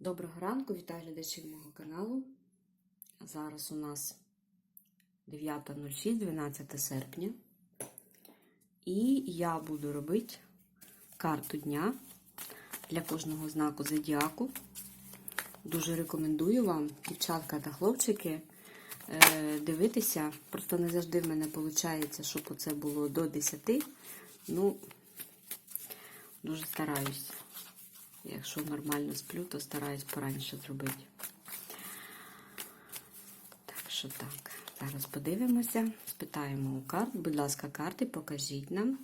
Доброго ранку, вітаю глядачів мого каналу. Зараз у нас 9.06, 12 серпня. І я буду робити карту дня для кожного знаку зодіаку. Дуже рекомендую вам, дівчатка та хлопчики, е, дивитися. Просто не завжди в мене виходить, щоб це було до 10. Ну, дуже стараюсь. Якщо нормально сплю, то стараюсь пораніше зробити. Так що так, зараз подивимося, спитаємо у карт. Будь ласка, карти покажіть нам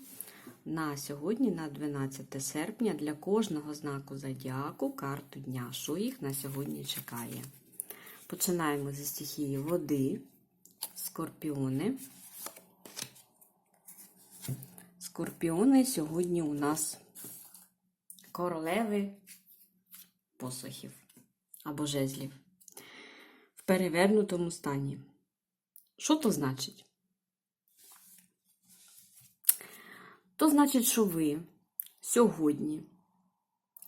на сьогодні, на 12 серпня, для кожного знаку зодіаку карту дня. Що їх на сьогодні чекає? Починаємо зі стихії води, скорпіони. Скорпіони сьогодні у нас королеви посохів або жезлів в перевернутому стані. Що то значить? То значить, що ви сьогодні,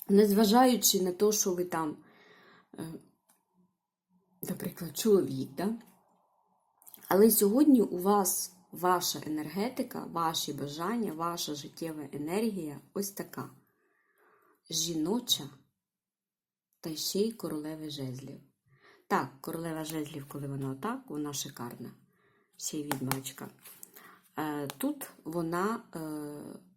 незважаючи на те, що ви там, е, наприклад, чоловік, да? але сьогодні у вас ваша енергетика, ваші бажання, ваша життєва енергія ось така жіноча та ще й королеви жезлів. Так, королева жезлів, коли вона отак, вона шикарна. Ще й відьмачка. Е, Тут вона е,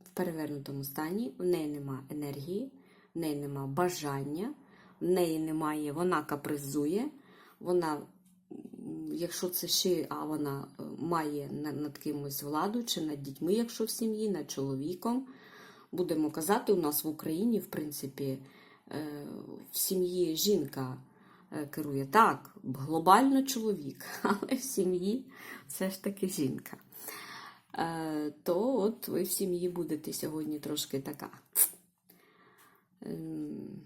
в перевернутому стані, в неї нема енергії, в неї нема бажання, в неї немає, вона капризує, вона, якщо це ще, а вона е, має над кимось владу, чи над дітьми, якщо в сім'ї, над чоловіком будемо казати, у нас в Україні, в принципі, е, в сім'ї жінка е, керує. Так, глобально чоловік, але в сім'ї все ж таки жінка. Е, То от ви в сім'ї будете сьогодні трошки така. ем,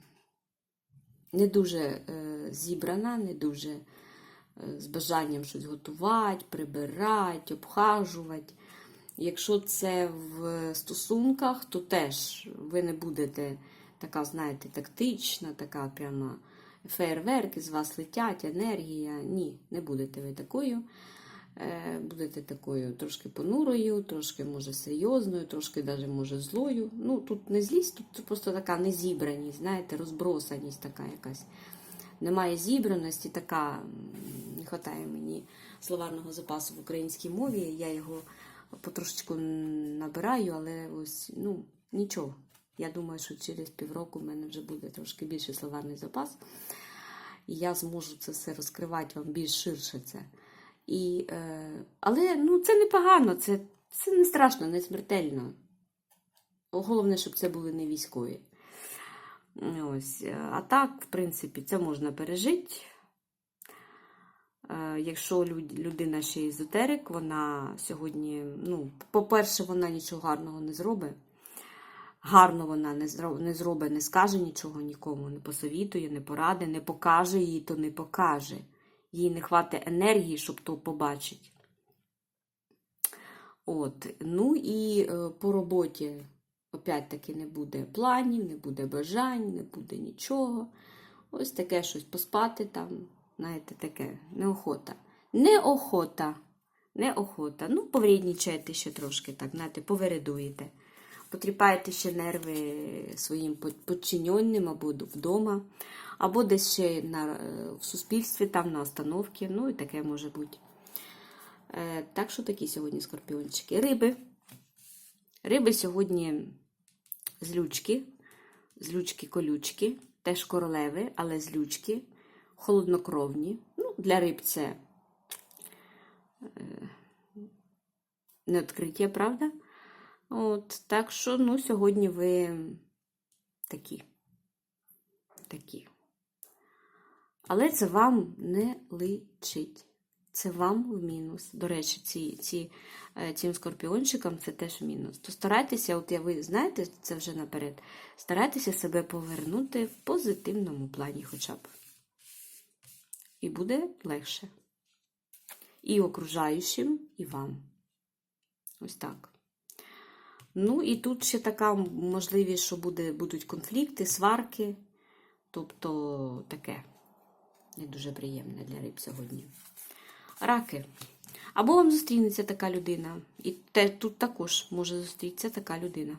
Не дуже зібрана, не дуже з бажанням щось готувати, прибирати, обхажувати. Якщо це в стосунках, то теж ви не будете така, знаєте, тактична, така прямо фейерверки з вас летять, енергія. Ні, не будете ви такою. Е, Будете такою трошки понурою, трошки, може, серйозною, трошки навіть, може, злою. Ну, тут не злість, тут просто така незібраність, знаєте, розбросаність така якась. Немає зібраності, така не вистачає мені словарного запасу в українській мові. Я його потрошечку набираю, але ось ну, нічого. Я думаю, що через півроку в мене вже буде трошки більший словарний запас. І я зможу це все розкривати вам більш ширше це. І, е, але ну, це непогано, це, це не страшно, не смертельно. Головне, щоб це були не військові. Ось. А так, в принципі, це можна пережити. Е, Якщо людина ще езотерик, вона сьогодні, ну, по-перше, вона нічого гарного не зробить. Гарно вона не зро- не зробить, не скаже нічого нікому, не посовітує, не поради, не покаже їй, то не покаже. Їй не хватить енергії, щоб то побачити. От. Ну і е, по роботі, опять-таки, не буде планів, не буде бажань, не буде нічого. Ось таке щось поспати там, знаєте, таке, неохота. Неохота. Неохота. Ну, повреднічаєте ще трошки, так, знаєте, повередуєте. Потріпаєте ще нерви своїм под- подчиненним або вдома, або десь ще на, е, в суспільстві, там на остановці. Ну і таке може бути. Е, так що такі сьогодні скорпіончики. Риби. Риби сьогодні злючки, злючки-колючки, теж королеви, але злючки, холоднокровні. Ну, для риб це е, не відкриття, правда? От, так що, ну, сьогодні ви такі. Такі. Але це вам не личить. Це вам в мінус. До речі, ці, ці, е, цим скорпіончикам це теж мінус. То старайтеся, от я ви знаєте, це вже наперед, старайтеся себе повернути в позитивному плані хоча б. І буде легше. І окружаючим, і вам. Ось так. Ну, і тут ще така можливість, що буде, будуть конфлікти, сварки. Тобто таке не дуже приємне для риб сьогодні. Раки. Або вам зустрінеться така людина. І те, тут також може зустрітися така людина.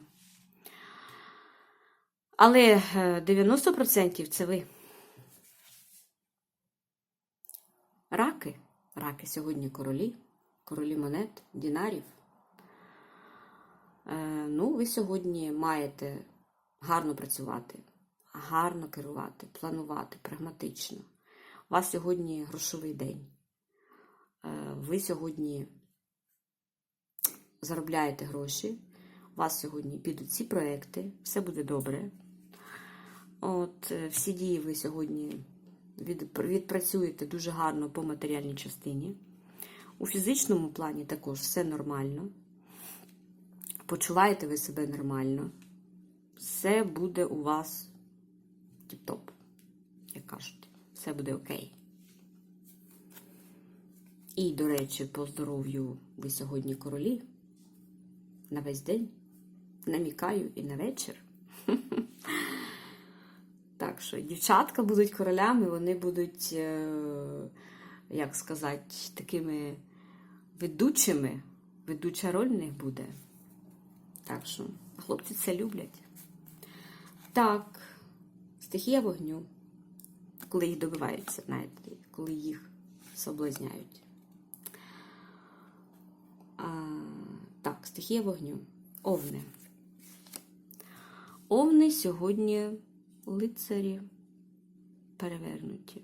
Але е, 90% це ви. Раки. Сьогодні королі, королі монет, дінарів. Е, ну, ви сьогодні маєте гарно працювати, гарно керувати, планувати, прагматично. У вас сьогодні грошовий день. Е, ви сьогодні заробляєте гроші. У вас сьогодні підуть всі проекти, все буде добре. От, е, всі дії ви сьогодні відпрацюєте дуже гарно по матеріальній частині. У фізичному плані також все нормально. Почуваєте ви себе нормально. Все буде у вас тіп-топ, як кажуть. Все буде окей. І, до речі, по здоров'ю ви сьогодні королі. На весь день. Намікаю і на вечір. Так що дівчатка будуть королями, вони будуть, е, як сказати, такими ведучими. Ведуча роль в них буде. Так що хлопці це люблять. Так, стихія вогню, коли їх добиваються, знаєте, коли їх соблазняють. А, так, стихія вогню. Овни. Овни сьогодні лицарі перевернуті.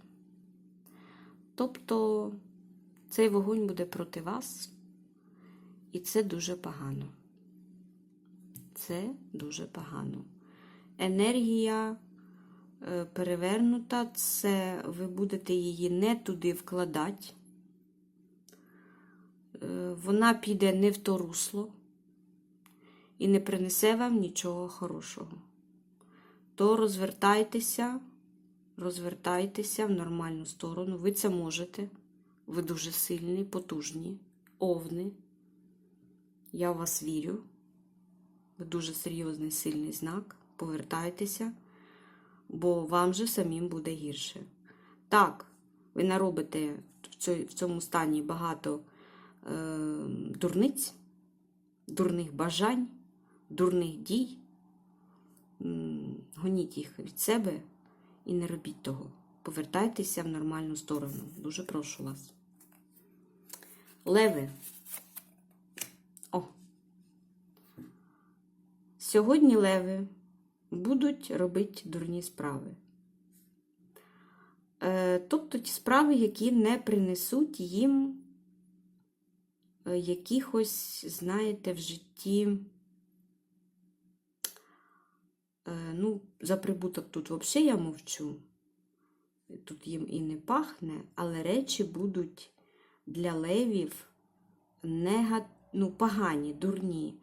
Тобто цей вогонь буде проти вас, і це дуже погано. Це дуже погано. Енергія е, перевернута, це ви будете її не туди вкладати. Е, Вона піде не в то русло і не принесе вам нічого хорошого. То розвертайтеся, розвертайтеся в нормальну сторону. Ви це можете. Ви дуже сильні, потужні, овни. Я в вас вірю. Ви дуже серйозний, сильний знак. Повертайтеся, бо вам же самим буде гірше. Так, ви наробите в цьому стані багато е, дурниць, дурних бажань, дурних дій. Гоніть їх від себе і не робіть того. Повертайтеся в нормальну сторону. Дуже прошу вас. Леви. О. Сьогодні леви будуть робити дурні справи. Е, тобто ті справи, які не принесуть їм е, якихось, знаєте, в житті. Е, ну, за прибуток тут взагалі я мовчу. Тут їм і не пахне, але речі будуть для левів нега... ну, погані, дурні.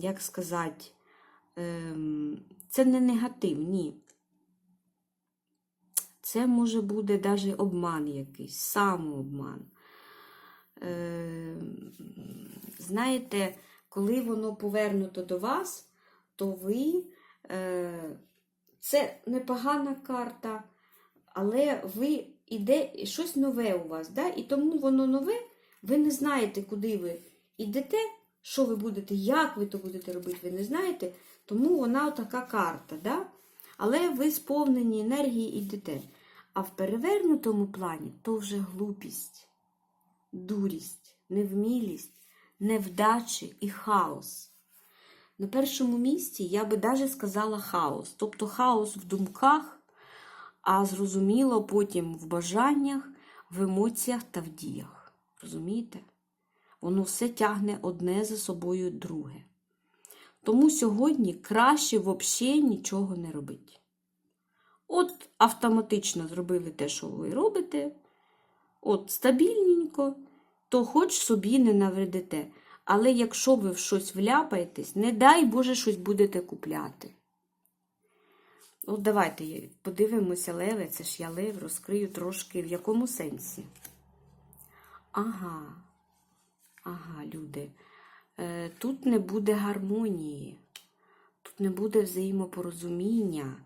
Як сказати, ем, це не негатив, ні. Це може буде навіть обман якийсь, самообман. Ем, Знаєте, коли воно повернуто до вас, то ви е, це непогана карта, але ви іде щось нове у вас, да? і тому воно нове, ви не знаєте, куди ви йдете, що ви будете, як ви то будете робити, ви не знаєте, тому вона така карта. Да? Але ви сповнені енергії йдете. А в перевернутому плані то вже глупість, дурість, невмілість, невдачі і хаос. На першому місці я би навіть сказала хаос. Тобто хаос в думках, а зрозуміло потім в бажаннях, в емоціях та в діях. Розумієте? Воно все тягне одне за собою друге. Тому сьогодні краще взагалі нічого не робити. От автоматично зробили те, що ви робите, от стабільненько, то хоч собі не навредите. Але якщо ви в щось вляпаєтесь, не дай Боже щось будете купляти. От давайте подивимося, леве, це ж я лев, розкрию трошки в якому сенсі. Ага, ага, люди. Е, Тут не буде гармонії, тут не буде взаємопорозуміння.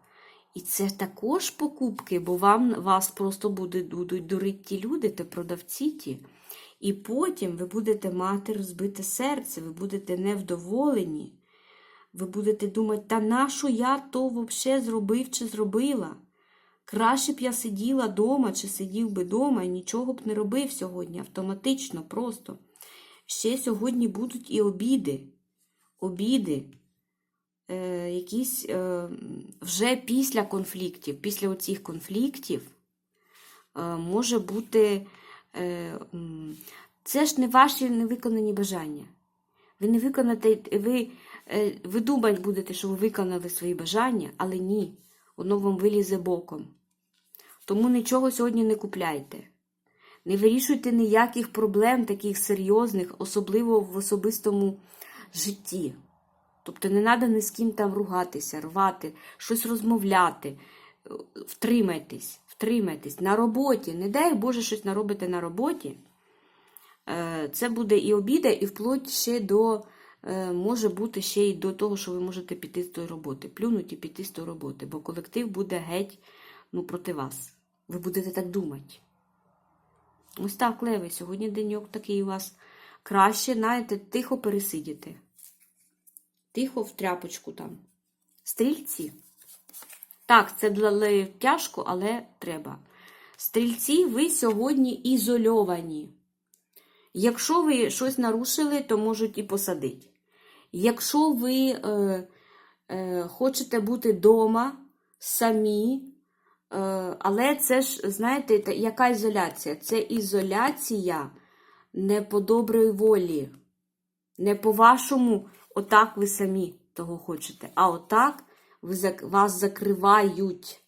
І це також покупки, бо вам вас просто будуть дурити ті люди та продавці ті. І потім ви будете мати розбите серце, ви будете невдоволені. Ви будете думати, та нащо я то взагалі зробив чи зробила? Краще б я сиділа вдома чи сидів би вдома і нічого б не робив сьогодні, автоматично, просто. Ще сьогодні будуть і обіди. Обіди, е, якісь е, вже після конфліктів, після оцих конфліктів е, може бути. Е, це ж не ваші невиконані бажання. Ви не виконаєте, ви, е, ви думати будете, що ви виконали свої бажання, але ні, воно вам вилізе боком. Тому нічого сьогодні не купляйте. Не вирішуйте ніяких проблем таких серйозних, особливо в особистому житті. Тобто не треба ні з ким там ругатися, рвати, щось розмовляти. Е, Втримайтесь, втримайтесь. На роботі, не дай Боже, щось наробите на роботі. Е, Це буде і обіда, і вплоть ще до, е, може бути ще й до того, що ви можете піти з тої роботи. Плюнуть і піти з тої роботи, бо колектив буде геть ну, проти вас. Ви будете так думати. Ось так, Леви, сьогодні деньок такий у вас. Краще, знаєте, тихо пересидіти. Тихо в тряпочку там. Стрільці. Так, це тяжко, але треба. Стрільці, ви сьогодні ізольовані. Якщо ви щось нарушили, то можуть і посадити. Якщо ви е, е, хочете бути вдома самі, е, але це ж, знаєте, яка ізоляція? Це ізоляція не по доброї волі, не по-вашому, отак ви самі того хочете, а отак ви, вас закривають.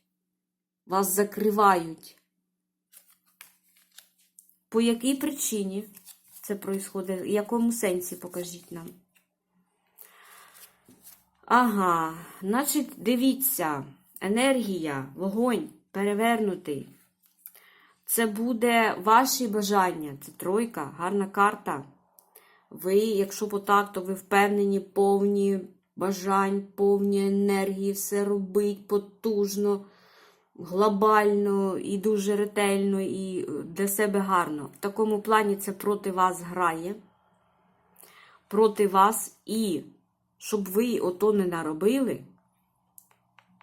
Вас закривають. По якій причині це происходить? В якому сенсі покажіть нам? Ага, значить, дивіться, енергія, вогонь перевернутий. Це буде ваші бажання. Це тройка, гарна карта. Ви, якщо по так, то ви впевнені, повні бажань, повні енергії, все робить потужно, глобально і дуже ретельно, і для себе гарно. В такому плані це проти вас грає. Проти вас, і щоб ви ото не наробили,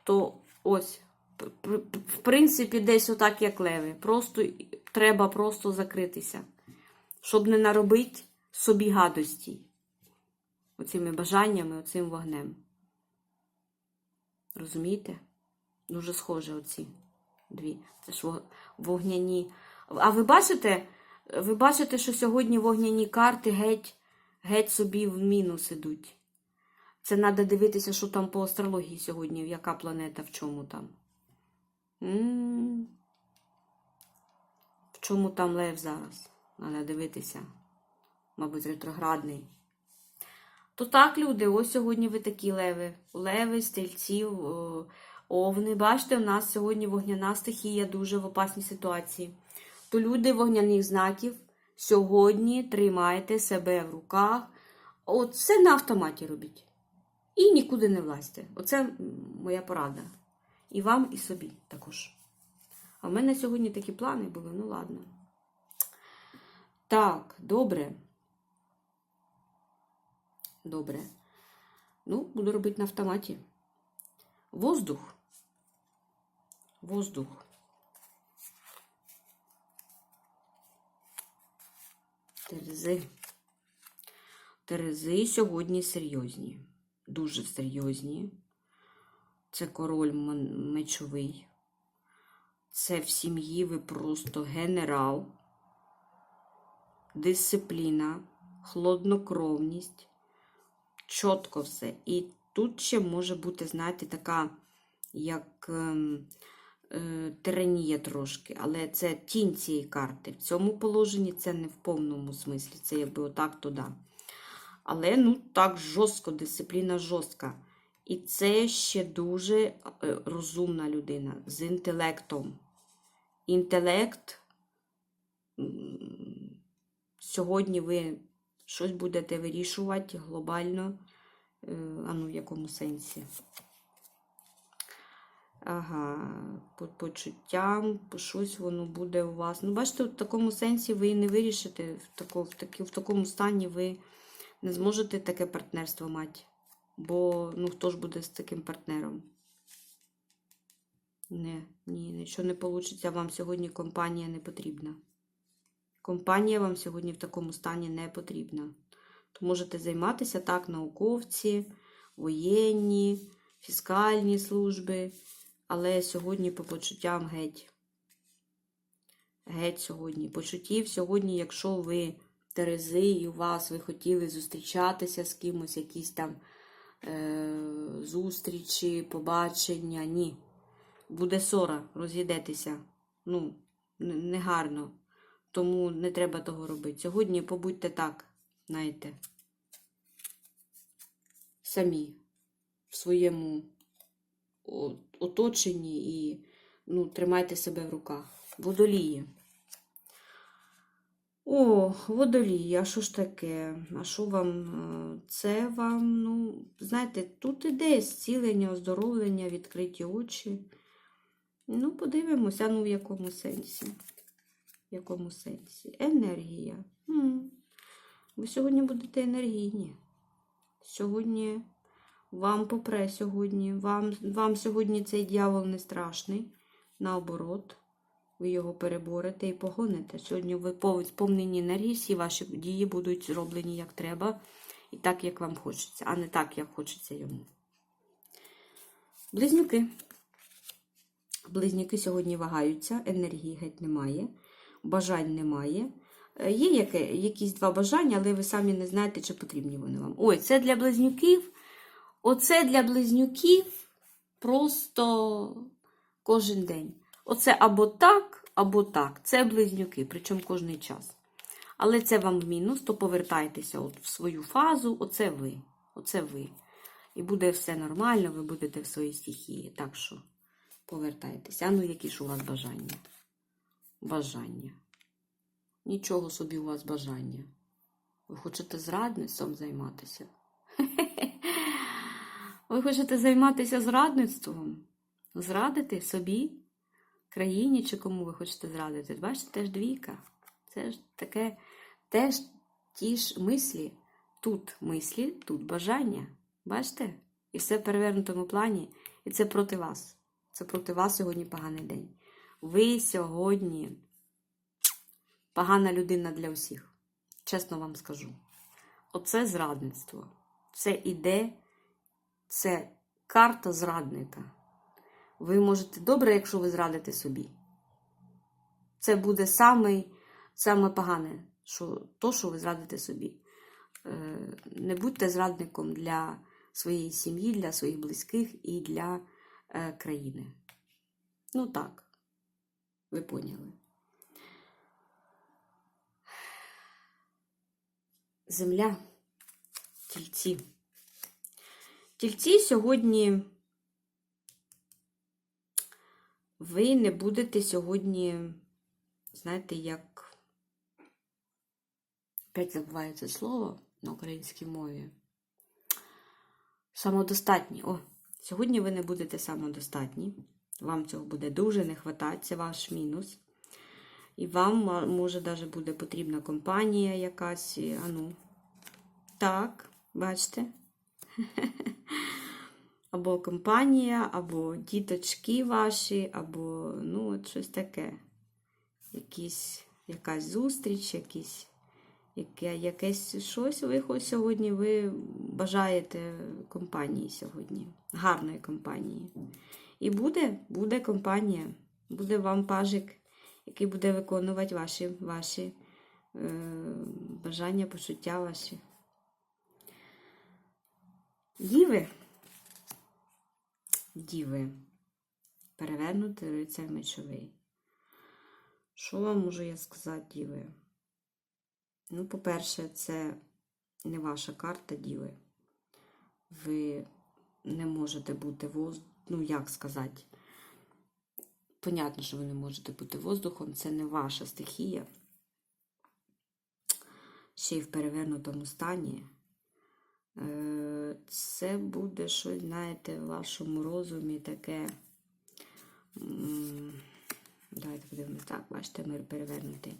то ось, в принципі, десь отак, як леви. Просто треба просто закритися, щоб не наробити собі гадості. Оцими бажаннями, оцим вогнем. Розумієте? Дуже схожі оці дві. Це ж вогняні. А ви бачите, ви бачите, що сьогодні вогняні карти геть, геть собі в мінус ідуть. Це треба дивитися, що там по астрології сьогодні, яка планета, в чому там. М. В чому там лев зараз? Треба дивитися. Мабуть, ретроградний. То так, люди, ось сьогодні ви такі леви. Леви, стрільців, овни. Бачите, у нас сьогодні вогняна стихія дуже в опасній ситуації. То люди вогняних знаків, сьогодні тримайте себе в руках. От все на автоматі робіть. І нікуди не влазьте. Оце моя порада. І вам, і собі також. А в мене сьогодні такі плани були, ну ладно. Так, добре. Добре. Ну, буду робити на автоматі. Воздух. Воздух. Терези. Терези сьогодні серйозні. Дуже серйозні. Це король мечовий. Це в сім'ї ви просто генерал, дисципліна, хладнокровність, чітко все. І тут ще може бути, знаєте, така, як ем, е, тиранія трошки, але це тінь цієї карти. В цьому положенні це не в повному смислі, це якби отак туди. Але ну так жорстко, дисципліна жорстка. І це ще дуже е, розумна людина з інтелектом. Інтелект. Сьогодні ви щось будете вирішувати глобально. Е, А ну, в якому сенсі? Ага, по почуттям, по щось воно буде у вас. Ну, бачите, в такому сенсі ви і не вирішите, в, тако, в, такі, в такому стані ви не зможете таке партнерство мати. Бо ну, хто ж буде з таким партнером? Не, ні, нічого не вийде. Вам сьогодні компанія не потрібна. Компанія вам сьогодні в такому стані не потрібна. То можете займатися так, науковці, воєнні, фіскальні служби, але сьогодні по почуттям геть. Геть сьогодні. Почуттів сьогодні, якщо ви Терези, і у вас ви хотіли зустрічатися з кимось, якісь там е- зустрічі, побачення, ні. Буде ссора, розійдетеся. Ну, негарно. Тому не треба того робити. Сьогодні побудьте так, знаєте, самі в своєму оточенні і ну, тримайте себе в руках. Водолії. О, водолії, а що ж таке? А що вам? е, Це вам, ну, знаєте, тут іде зцілення, оздоровлення, відкриті очі. Ну, подивимося, ну в якому сенсі. В якому сенсі? Енергія. М. Ви сьогодні будете енергійні. Сьогодні вам попре сьогодні. Вам, вам сьогодні цей дьявол не страшний. Наоборот, ви його переборете і погоните. Сьогодні ви пов- сповнені енергії, всі ваші дії будуть зроблені як треба, і так, як вам хочеться, а не так, як хочеться йому. Близнюки. Близнюки сьогодні вагаються, енергії геть немає, бажань немає. Е, Є яке, якісь два бажання, але ви самі не знаєте, чи потрібні вони вам. Ой, це для близнюків. Оце для близнюків просто кожен день. Оце або так, або так. Це близнюки, причому кожний час. Але це вам в мінус, то повертайтеся от в свою фазу. Оце ви. Оце ви. І буде все нормально, ви будете в своїй стихії. Так що повертайтеся. А ну, які ж у вас бажання? Бажання. Нічого собі у вас бажання. Ви хочете зрадництвом займатися? Ви хочете займатися зрадництвом? Зрадити собі, країні чи кому ви хочете зрадити? Бачите, теж двійка. Це ж таке, теж ті ж мислі. Тут мислі, тут бажання. Бачите? І все в перевернутому плані. І це проти вас. Це проти вас сьогодні поганий день. Ви сьогодні погана людина для всіх. Чесно вам скажу. Оце зрадництво. Це іде, це карта зрадника. Ви можете добре, якщо ви зрадите собі. Це буде саме, саме погане, що, то, що ви зрадите собі. Е, Не будьте зрадником для своєї сім'ї, для своїх близьких і для е, країни. Ну так, ви поняли. Земля, тільці. Тільці сьогодні ви не будете сьогодні, знаєте, як. Опять забуваю це слово на українській мові. Самодостатні. О, сьогодні ви не будете самодостатні. Вам цього буде дуже не хватати, це ваш мінус. І вам, може, навіть буде потрібна компанія якась. А ну. Так, бачите? Або компанія, або діточки ваші, або ну, от щось таке. Якісь, якась зустріч, якісь, яке, якесь щось ви хоч сьогодні ви бажаєте компанії сьогодні, гарної компанії. І буде, буде компанія, буде вам пажик, який буде виконувати ваші, ваші е, бажання, почуття ваші. Діви. Діви. Перевернути рицар мечовий. Що вам можу я сказати, Діви? Ну, по-перше, це не ваша карта, Діви. Ви не можете бути воз... Ну, як сказати? Понятно, що ви не можете бути воздухом, це не ваша стихія. Ще й в перевернутому стані. Е, Це буде щось, знаєте, в вашому розумі таке давайте подивимось, так, бачите, мир перевернутий.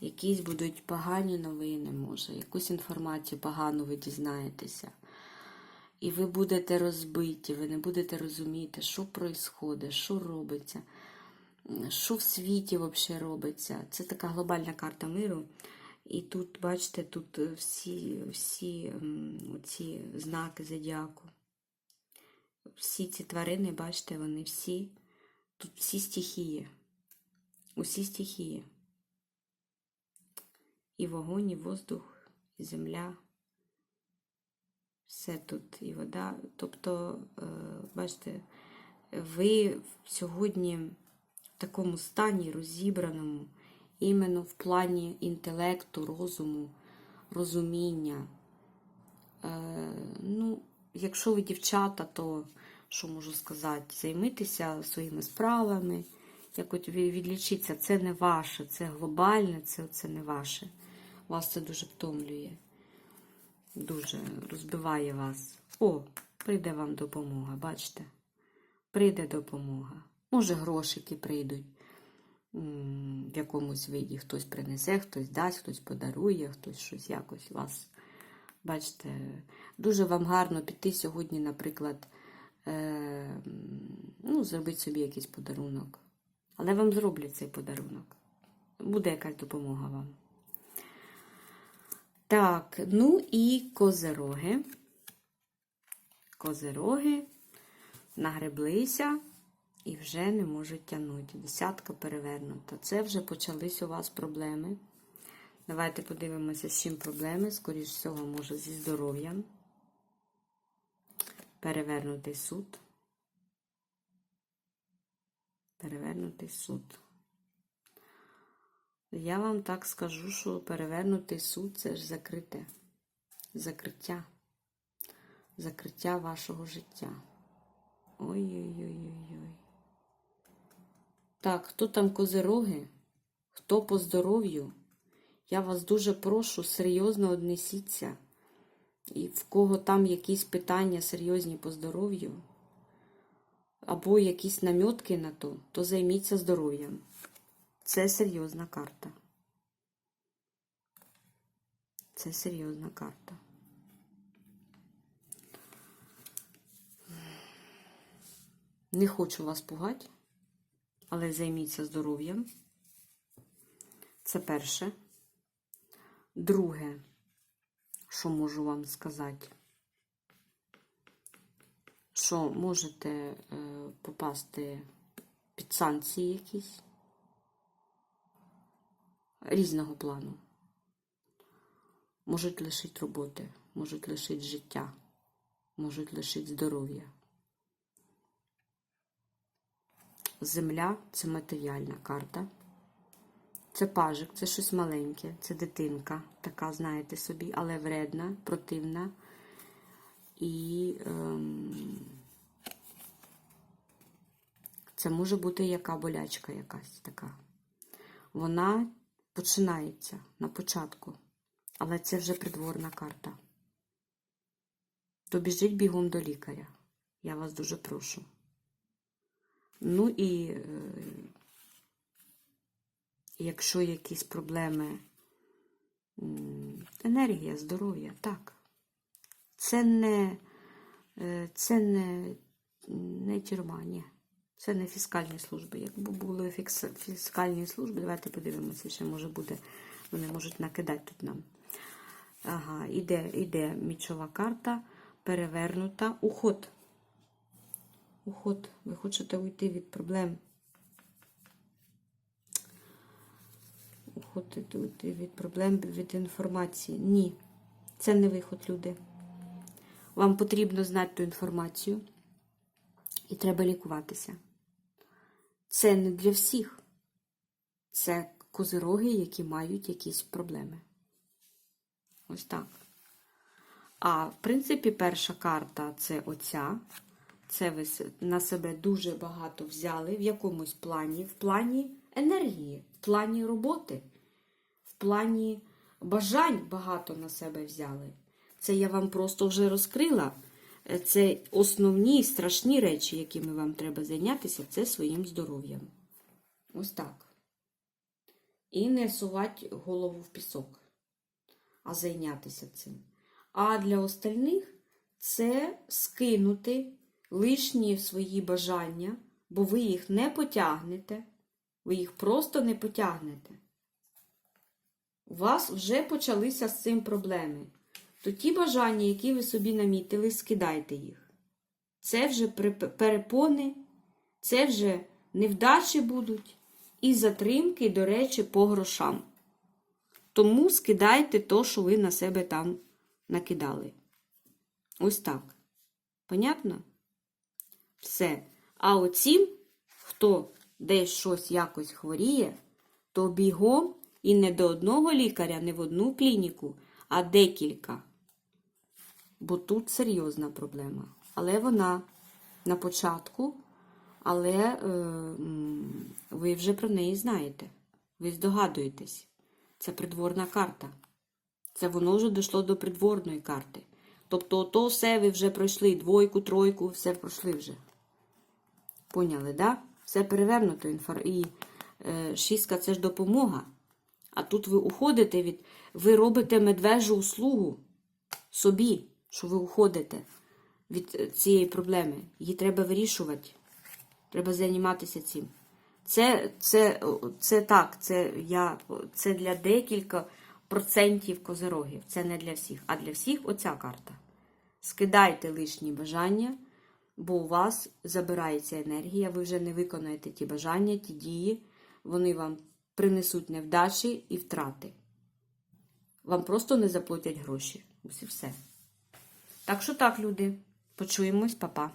Якісь будуть погані новини, може, якусь інформацію погану ви дізнаєтеся. І ви будете розбиті, ви не будете розуміти, що відбувається, що робиться, що в світі взагалі робиться. Це така глобальна карта миру. І тут, бачите, тут е, всі, всі ці знаки зодіаку. Всі ці тварини, бачите, вони всі, тут всі стихії. Усі стихії. І вогонь, і воздух, і земля. Все тут, і вода. Тобто, е, бачите, ви сьогодні в такому стані розібраному, іменно в плані інтелекту, розуму, розуміння. Е, ну, якщо ви дівчата, то що можу сказати? Займитися своїми справами, якось ві- відлічитися. Це не ваше, це глобальне, це, це не ваше. Вас це дуже втомлює. Дуже розбиває вас. О, прийде вам допомога, бачите? Прийде допомога. Може, грошики прийдуть в якомусь виді. Хтось принесе, хтось дасть, хтось подарує, хтось щось якось вас. Бачите, дуже вам гарно піти сьогодні, наприклад, е, ну, зробити собі якийсь подарунок. Але вам зроблять цей подарунок. Буде якась допомога вам. Так, ну і козероги. Козероги нагреблися і вже не можуть тягнути. Десятка перевернута. Це вже почались у вас проблеми. Давайте подивимося, з чим проблеми. Скоріш всього, може, зі здоров'ям. Перевернутий суд. Перевернутий суд. Я вам так скажу, що перевернутий суд це ж закрите. Закриття. Закриття вашого життя. Ой-ой-ой-ой-ой. Так, хто там козироги? Хто по здоров'ю? Я вас дуже прошу, серйозно однесіться. І в кого там якісь питання серйозні по здоров'ю, або якісь намітки на то, то займіться здоров'ям. Це серйозна карта. Це серйозна карта. Не хочу вас пугати, але займіться здоров'ям. Це перше. Друге, що можу вам сказати, що можете е, попасти під санкції якісь різного плану. Можуть лишити роботи, можуть лишити життя, можуть лишити здоров'я. Земля це матеріальна карта. Це пажик, це щось маленьке, це дитинка, така, знаєте собі, але вредна, противна. І ем, це може бути яка болячка якась така. Вона починається на початку, але це вже придворна карта. То біжіть бігом до лікаря. Я вас дуже прошу. Ну і е, якщо якісь проблеми, енергія, здоров'я, так. Це не, е, це не, не тюрма, ні. Це не фіскальні служби. Якби були фіскальні служби, давайте подивимося, ще може буде, вони можуть накидати тут нам. Ага, іде, іде мічова карта, перевернута. Уход. Уход. Ви хочете уйти від проблем. Хочете уйти від проблем, від інформації. Ні. Це не виход, люди. Вам потрібно знати ту інформацію. І треба лікуватися. Це не для всіх. Це козироги, які мають якісь проблеми. Ось так. А в принципі, перша карта це оця. Це ви на себе дуже багато взяли в якомусь плані, в плані енергії, в плані роботи, в плані бажань багато на себе взяли. Це я вам просто вже розкрила Це основні страшні речі, якими вам треба зайнятися, це своїм здоров'ям. Ось так. І не сувати голову в пісок, а зайнятися цим. А для остальних це скинути лишні свої бажання, бо ви їх не потягнете, ви їх просто не потягнете. У вас вже почалися з цим проблеми. То ті бажання, які ви собі намітили, скидайте їх. Це вже перепони, це вже невдачі будуть і затримки, до речі, по грошам. Тому скидайте то, що ви на себе там накидали. Ось так. Понятно? Все. А оцім, хто десь щось якось хворіє, то бігом і не до одного лікаря, не в одну клініку, а декілька. Бо тут серйозна проблема. Але вона на початку, але е, ви вже про неї знаєте. Ви здогадуєтесь. Це придворна карта. Це воно вже дійшло до придворної карти. Тобто, то все ви вже пройшли, двойку, тройку, все пройшли вже. Поняли, да? Все перевернуто. І е, шістка це ж допомога. А тут ви уходите від. Ви робите медвежу услугу собі, що ви уходите від е, цієї проблеми. Її треба вирішувати. Треба займатися цим. Це, це, це так, це, я, це для декілька процентів козирогів. Це не для всіх. А для всіх оця карта. Скидайте лишні бажання, бо у вас забирається енергія, ви вже не виконаєте ті бажання, ті дії, вони вам принесуть невдачі і втрати. Вам просто не заплатять гроші. Ось і все. Так що так, люди. Почуємось, па-па.